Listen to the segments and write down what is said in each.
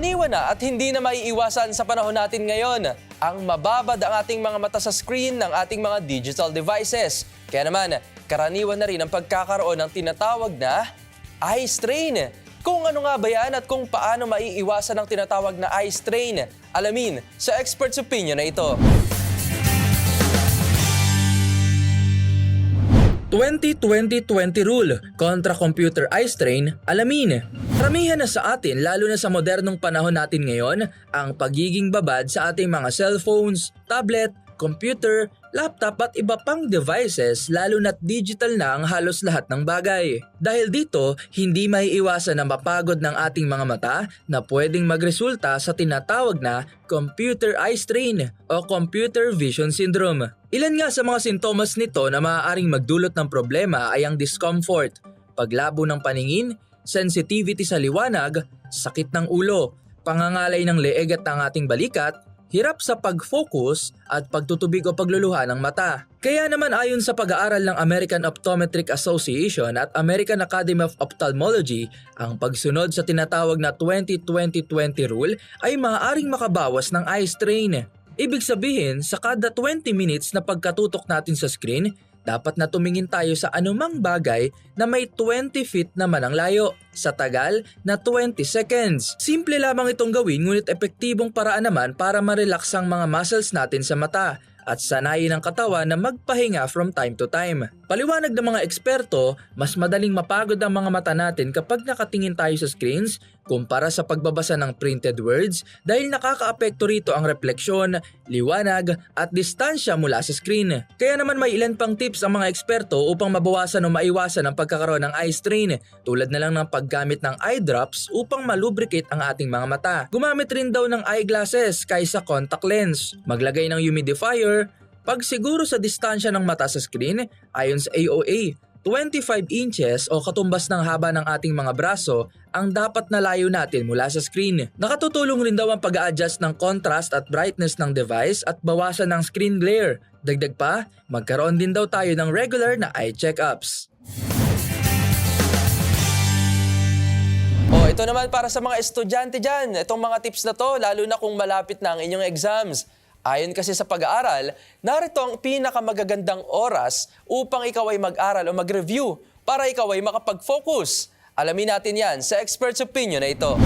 Karaniwan na at hindi na maiiwasan sa panahon natin ngayon ang mababad ang ating mga mata sa screen ng ating mga digital devices. Kaya naman, karaniwan na rin ang pagkakaroon ng tinatawag na eye strain. Kung ano nga ba yan at kung paano maiiwasan ang tinatawag na eye strain, alamin sa expert's opinion na ito. 20-20-20 rule kontra computer eye strain, alamin. Karamihan na sa atin, lalo na sa modernong panahon natin ngayon, ang pagiging babad sa ating mga cellphones, tablet, computer, laptop at iba pang devices lalo na't digital na ang halos lahat ng bagay. Dahil dito, hindi may iwasan na mapagod ng ating mga mata na pwedeng magresulta sa tinatawag na computer eye strain o computer vision syndrome. Ilan nga sa mga sintomas nito na maaaring magdulot ng problema ay ang discomfort, paglabo ng paningin, sensitivity sa liwanag, sakit ng ulo, pangangalay ng leeg at ng ating balikat, hirap sa pag-focus at pagtutubig o pagluluha ng mata. Kaya naman ayon sa pag-aaral ng American Optometric Association at American Academy of Ophthalmology, ang pagsunod sa tinatawag na 20-20-20 rule ay maaaring makabawas ng eye strain. Ibig sabihin, sa kada 20 minutes na pagkatutok natin sa screen, dapat na tumingin tayo sa anumang bagay na may 20 feet naman ang layo. Sa tagal na 20 seconds. Simple lamang itong gawin ngunit epektibong paraan naman para ma-relax ang mga muscles natin sa mata at sanayin ang katawan na magpahinga from time to time. Paliwanag ng mga eksperto, mas madaling mapagod ang mga mata natin kapag nakatingin tayo sa screens kumpara sa pagbabasa ng printed words dahil nakakaapekto rito ang refleksyon, liwanag at distansya mula sa screen. Kaya naman may ilan pang tips ang mga eksperto upang mabawasan o maiwasan ang pagkakaroon ng eye strain tulad na lang ng paggamit ng eye drops upang malubricate ang ating mga mata. Gumamit rin daw ng eyeglasses kaysa contact lens. Maglagay ng humidifier, pagsiguro sa distansya ng mata sa screen ayon sa AOA 25 inches o katumbas ng haba ng ating mga braso ang dapat na layo natin mula sa screen. Nakatutulong rin daw ang pag adjust ng contrast at brightness ng device at bawasan ng screen glare. Dagdag pa, magkaroon din daw tayo ng regular na eye checkups. O ito naman para sa mga estudyante dyan. Itong mga tips na to, lalo na kung malapit na ang inyong exams. Ayon kasi sa pag-aaral, narito ang pinakamagagandang oras upang ikaw ay mag-aral o mag-review para ikaw ay makapag-focus. Alamin natin yan sa expert's opinion na ito.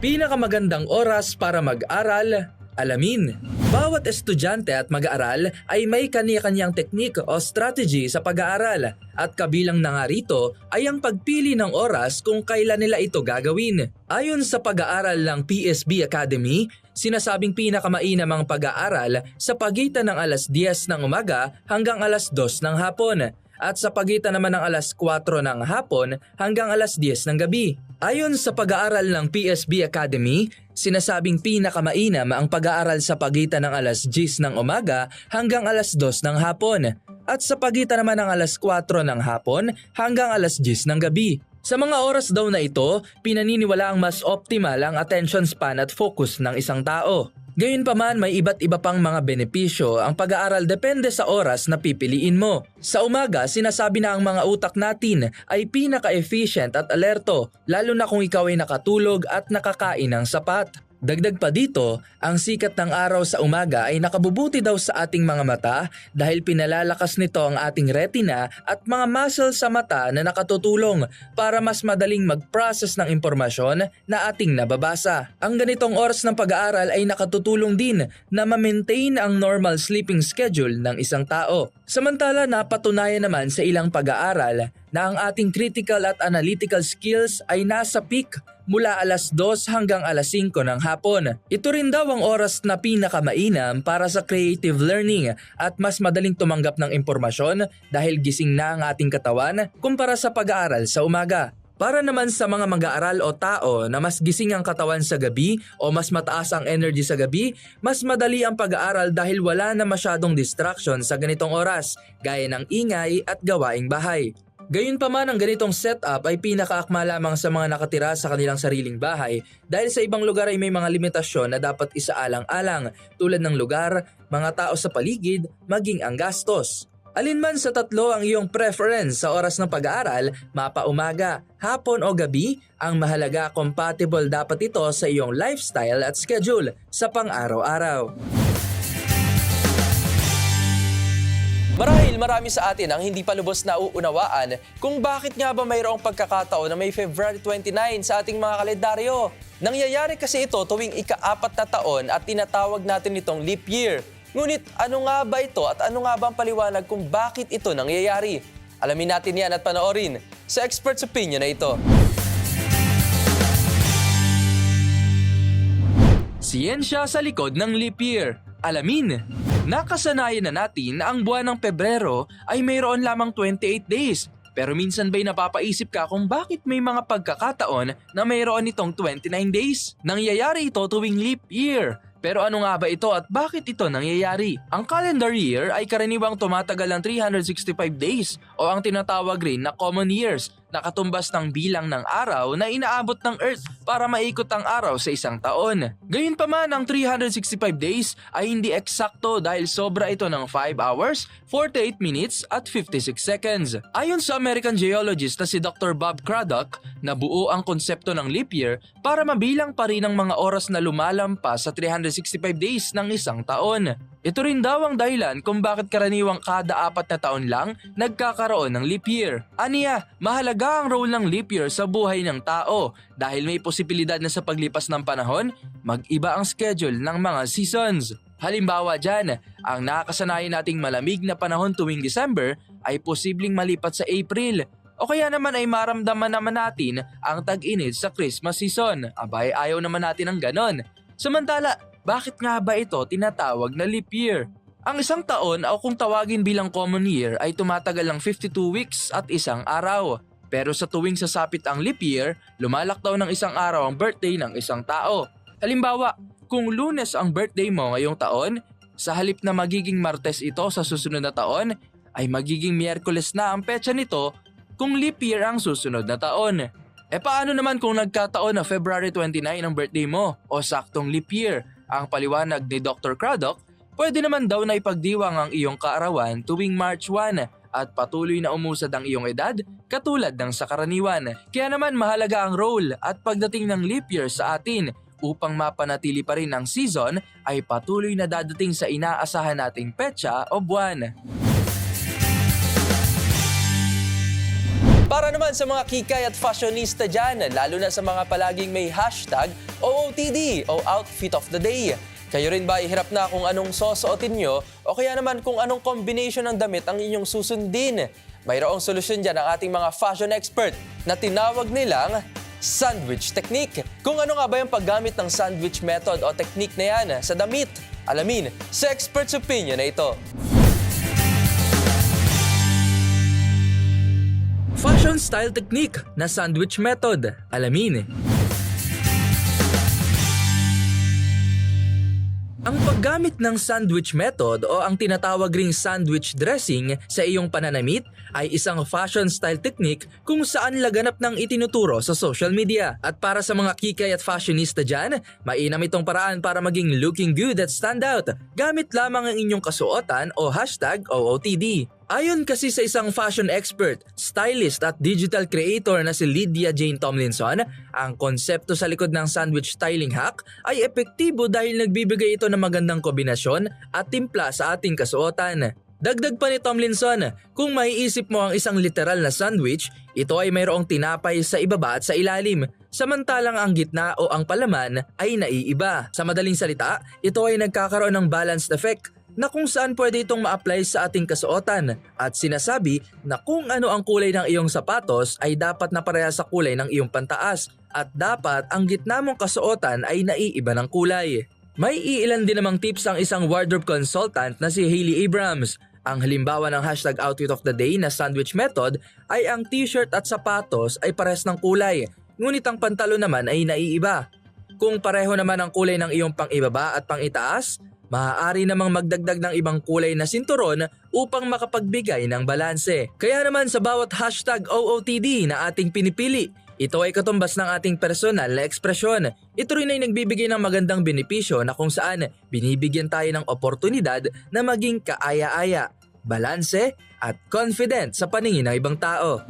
Pinakamagandang oras para mag-aral, alamin. Bawat estudyante at mag-aaral ay may kaniya-kanyang teknik o strategy sa pag-aaral at kabilang na nga rito ay ang pagpili ng oras kung kailan nila ito gagawin. Ayon sa pag-aaral ng PSB Academy, sinasabing pinakamainam ang pag-aaral sa pagitan ng alas 10 ng umaga hanggang alas 2 ng hapon at sa pagitan naman ng alas 4 ng hapon hanggang alas 10 ng gabi. Ayon sa pag-aaral ng PSB Academy, sinasabing pinakamainam ang pag-aaral sa pagitan ng alas 10 ng umaga hanggang alas 2 ng hapon at sa pagitan naman ng alas 4 ng hapon hanggang alas 10 ng gabi. Sa mga oras daw na ito, pinaniniwala ang mas optimal ang attention span at focus ng isang tao. Gayunpaman may iba't iba pang mga benepisyo ang pag-aaral depende sa oras na pipiliin mo. Sa umaga, sinasabi na ang mga utak natin ay pinaka-efficient at alerto lalo na kung ikaw ay nakatulog at nakakain ng sapat. Dagdag pa dito, ang sikat ng araw sa umaga ay nakabubuti daw sa ating mga mata dahil pinalalakas nito ang ating retina at mga muscle sa mata na nakatutulong para mas madaling mag-process ng impormasyon na ating nababasa. Ang ganitong oras ng pag-aaral ay nakatutulong din na ma-maintain ang normal sleeping schedule ng isang tao. Samantala napatunayan naman sa ilang pag-aaral na ang ating critical at analytical skills ay nasa peak mula alas 2 hanggang alas 5 ng hapon. Ito rin daw ang oras na pinakamainam para sa creative learning at mas madaling tumanggap ng impormasyon dahil gising na ang ating katawan kumpara sa pag-aaral sa umaga. Para naman sa mga mag-aaral o tao na mas gising ang katawan sa gabi o mas mataas ang energy sa gabi, mas madali ang pag-aaral dahil wala na masyadong distraction sa ganitong oras, gaya ng ingay at gawaing bahay. Gayunpaman ang ganitong setup ay pinakaakma lamang sa mga nakatira sa kanilang sariling bahay dahil sa ibang lugar ay may mga limitasyon na dapat isaalang-alang tulad ng lugar, mga tao sa paligid, maging ang gastos. Alinman sa tatlo ang iyong preference sa oras ng pag-aaral, mapa-umaga, hapon o gabi, ang mahalaga compatible dapat ito sa iyong lifestyle at schedule sa pang-araw-araw. Marahil marami sa atin ang hindi pa lubos na uunawaan kung bakit nga ba mayroong pagkakataon na may February 29 sa ating mga kalendaryo. Nangyayari kasi ito tuwing ika-apat na taon at tinatawag natin itong leap year. Ngunit ano nga ba ito at ano nga ba ang paliwanag kung bakit ito nangyayari? Alamin natin yan at panoorin sa expert's opinion na ito. Siyensya sa likod ng leap year. Alamin, nakasanayan na natin na ang buwan ng Pebrero ay mayroon lamang 28 days. Pero minsan ba'y napapaisip ka kung bakit may mga pagkakataon na mayroon itong 29 days? Nangyayari ito tuwing leap year. Pero ano nga ba ito at bakit ito nangyayari? Ang calendar year ay karaniwang tumatagal ng 365 days o ang tinatawag rin na common years na katumbas ng bilang ng araw na inaabot ng Earth para maikot ang araw sa isang taon. Gayunpaman ang 365 days ay hindi eksakto dahil sobra ito ng 5 hours, 48 minutes at 56 seconds. Ayon sa American geologist na si Dr. Bob Craddock, nabuo ang konsepto ng leap year para mabilang pa rin ang mga oras na lumalampas sa 365 days ng isang taon. Ito rin daw ang dahilan kung bakit karaniwang kada apat na taon lang nagkakaroon ng leap year. Aniya, mahalaga ang role ng leap year sa buhay ng tao dahil may posibilidad na sa paglipas ng panahon, mag-iba ang schedule ng mga seasons. Halimbawa dyan, ang nakakasanayan nating malamig na panahon tuwing December ay posibleng malipat sa April o kaya naman ay maramdaman naman natin ang tag-init sa Christmas season. Abay, ayaw naman natin ng ganon. Samantala, bakit nga ba ito tinatawag na leap year? Ang isang taon o kung tawagin bilang common year ay tumatagal ng 52 weeks at isang araw. Pero sa tuwing sasapit ang leap year, lumalaktaw ng isang araw ang birthday ng isang tao. Halimbawa, kung lunes ang birthday mo ngayong taon, sa halip na magiging martes ito sa susunod na taon, ay magiging miyerkules na ang petsa nito kung leap year ang susunod na taon. E paano naman kung nagkataon na February 29 ang birthday mo o saktong leap year? Ang paliwanag ni Dr. Craddock, pwede naman daw na ipagdiwang ang iyong kaarawan tuwing March 1 at patuloy na umusad ang iyong edad katulad ng sa karaniwan. Kaya naman mahalaga ang role at pagdating ng leap year sa atin upang mapanatili pa rin ang season ay patuloy na dadating sa inaasahan nating petsa o buwan. Para naman sa mga kikay at fashionista dyan, lalo na sa mga palaging may hashtag OOTD o Outfit of the Day. Kayo rin ba ihirap na kung anong susuotin nyo o kaya naman kung anong combination ng damit ang inyong susundin? Mayroong solusyon dyan ang ating mga fashion expert na tinawag nilang sandwich technique. Kung ano nga ba yung paggamit ng sandwich method o technique na yan sa damit, alamin sa expert's opinion na ito. Fashion style technique na sandwich method. Alamin. Ang paggamit ng sandwich method o ang tinatawag ring sandwich dressing sa iyong pananamit ay isang fashion style technique kung saan laganap ng itinuturo sa social media. At para sa mga kikay at fashionista dyan, mainam itong paraan para maging looking good at stand out. Gamit lamang ang inyong kasuotan o hashtag OOTD. Ayon kasi sa isang fashion expert, stylist at digital creator na si Lydia Jane Tomlinson, ang konsepto sa likod ng sandwich styling hack ay epektibo dahil nagbibigay ito ng magandang kombinasyon at timpla sa ating kasuotan. Dagdag pa ni Tomlinson, kung maiisip mo ang isang literal na sandwich, ito ay mayroong tinapay sa ibaba at sa ilalim, samantalang ang gitna o ang palaman ay naiiba. Sa madaling salita, ito ay nagkakaroon ng balanced effect na kung saan pwede itong ma-apply sa ating kasuotan at sinasabi na kung ano ang kulay ng iyong sapatos ay dapat na pareha sa kulay ng iyong pantaas at dapat ang gitna mong kasuotan ay naiiba ng kulay. May iilan din namang tips ang isang wardrobe consultant na si Hailey Abrams. Ang halimbawa ng hashtag outfit of the day na sandwich method ay ang t-shirt at sapatos ay pares ng kulay, ngunit ang pantalo naman ay naiiba. Kung pareho naman ang kulay ng iyong pang-ibaba at pang-itaas, maaari namang magdagdag ng ibang kulay na sinturon upang makapagbigay ng balanse. Kaya naman sa bawat hashtag OOTD na ating pinipili, ito ay katumbas ng ating personal na ekspresyon. Ito rin ay nagbibigay ng magandang benepisyo na kung saan binibigyan tayo ng oportunidad na maging kaaya-aya, balanse at confident sa paningin ng ibang tao.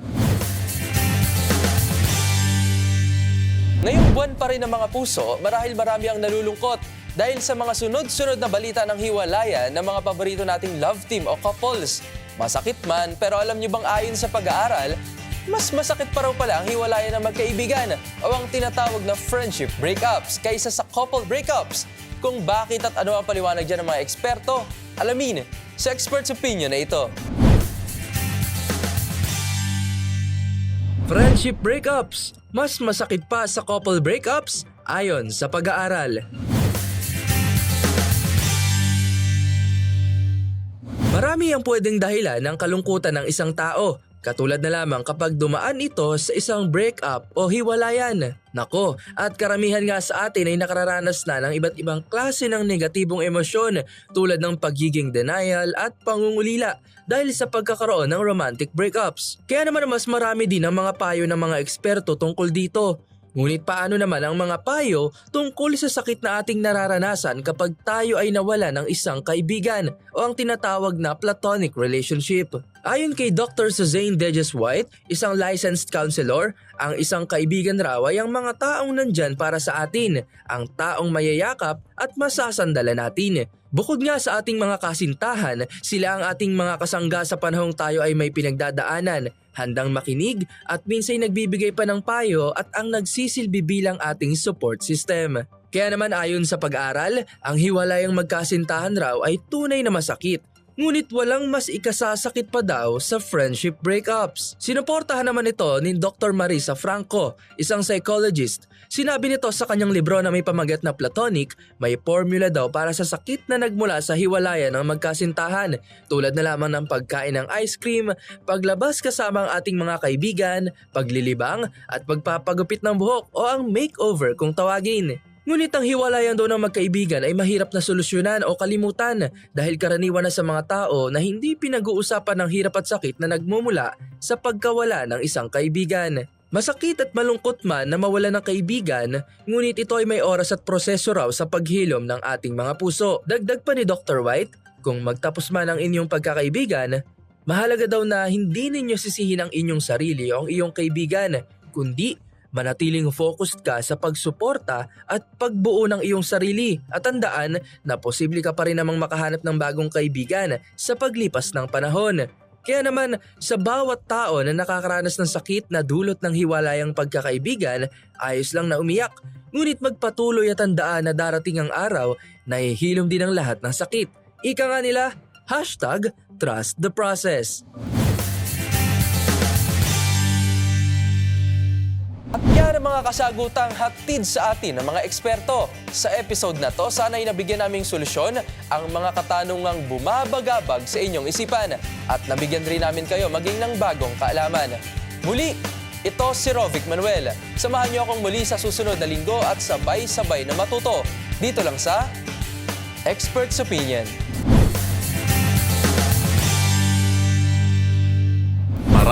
Ngayong buwan pa rin ng mga puso, marahil marami ang nalulungkot dahil sa mga sunod-sunod na balita ng hiwalayan ng mga paborito nating love team o couples. Masakit man, pero alam niyo bang ayon sa pag-aaral, mas masakit pa raw pala ang hiwalayan ng magkaibigan o ang tinatawag na friendship breakups kaysa sa couple breakups. Kung bakit at ano ang paliwanag dyan ng mga eksperto, alamin sa expert's opinion na ito. Friendship breakups, mas masakit pa sa couple breakups ayon sa pag-aaral. Marami ang pwedeng dahilan ng kalungkutan ng isang tao, katulad na lamang kapag dumaan ito sa isang breakup o hiwalayan. Nako, at karamihan nga sa atin ay nakararanas na ng iba't ibang klase ng negatibong emosyon tulad ng pagiging denial at pangungulila dahil sa pagkakaroon ng romantic breakups. Kaya naman mas marami din ang mga payo ng mga eksperto tungkol dito. Ngunit paano naman ang mga payo tungkol sa sakit na ating nararanasan kapag tayo ay nawala ng isang kaibigan o ang tinatawag na platonic relationship? Ayon kay Dr. Suzanne Dejes White, isang licensed counselor, ang isang kaibigan raw ay ang mga taong nandyan para sa atin, ang taong mayayakap at masasandala natin. Bukod nga sa ating mga kasintahan, sila ang ating mga kasangga sa panahong tayo ay may pinagdadaanan, handang makinig at minsay nagbibigay pa ng payo at ang nagsisilbi bilang ating support system. Kaya naman ayon sa pag-aaral, ang hiwalayang magkasintahan raw ay tunay na masakit. Ngunit walang mas ikasasakit pa daw sa friendship breakups. Sinuportahan naman ito ni Dr. Marisa Franco, isang psychologist. Sinabi nito sa kanyang libro na may pamagat na platonic, may formula daw para sa sakit na nagmula sa hiwalayan ng magkasintahan, tulad na lamang ng pagkain ng ice cream, paglabas kasama ang ating mga kaibigan, paglilibang, at pagpapagupit ng buhok o ang makeover kung tawagin. Ngunit ang hiwalayan daw ng magkaibigan ay mahirap na solusyonan o kalimutan dahil karaniwan na sa mga tao na hindi pinag-uusapan ng hirap at sakit na nagmumula sa pagkawala ng isang kaibigan. Masakit at malungkot man na mawala ng kaibigan, ngunit ito ay may oras at proseso raw sa paghilom ng ating mga puso. Dagdag pa ni Dr. White, kung magtapos man ang inyong pagkakaibigan, mahalaga daw na hindi ninyo sisihin ang inyong sarili o ang iyong kaibigan, kundi manatiling focused ka sa pagsuporta at pagbuo ng iyong sarili at tandaan na posible ka pa rin namang makahanap ng bagong kaibigan sa paglipas ng panahon. Kaya naman sa bawat tao na nakakaranas ng sakit na dulot ng hiwalayang pagkakaibigan, ayos lang na umiyak. Ngunit magpatuloy at tandaan na darating ang araw na ihilom din ang lahat ng sakit. Ika nga nila, hashtag trust the process. Mga kasagutang hatid sa atin ng mga eksperto. Sa episode na to, sana ay nabigyan naming solusyon ang mga katanungang bumabagabag sa inyong isipan at nabigyan rin namin kayo maging ng bagong kaalaman. Muli, ito si Rovic Manuel. Samahan niyo akong muli sa susunod na linggo at sabay-sabay na matuto. Dito lang sa Expert's Opinion.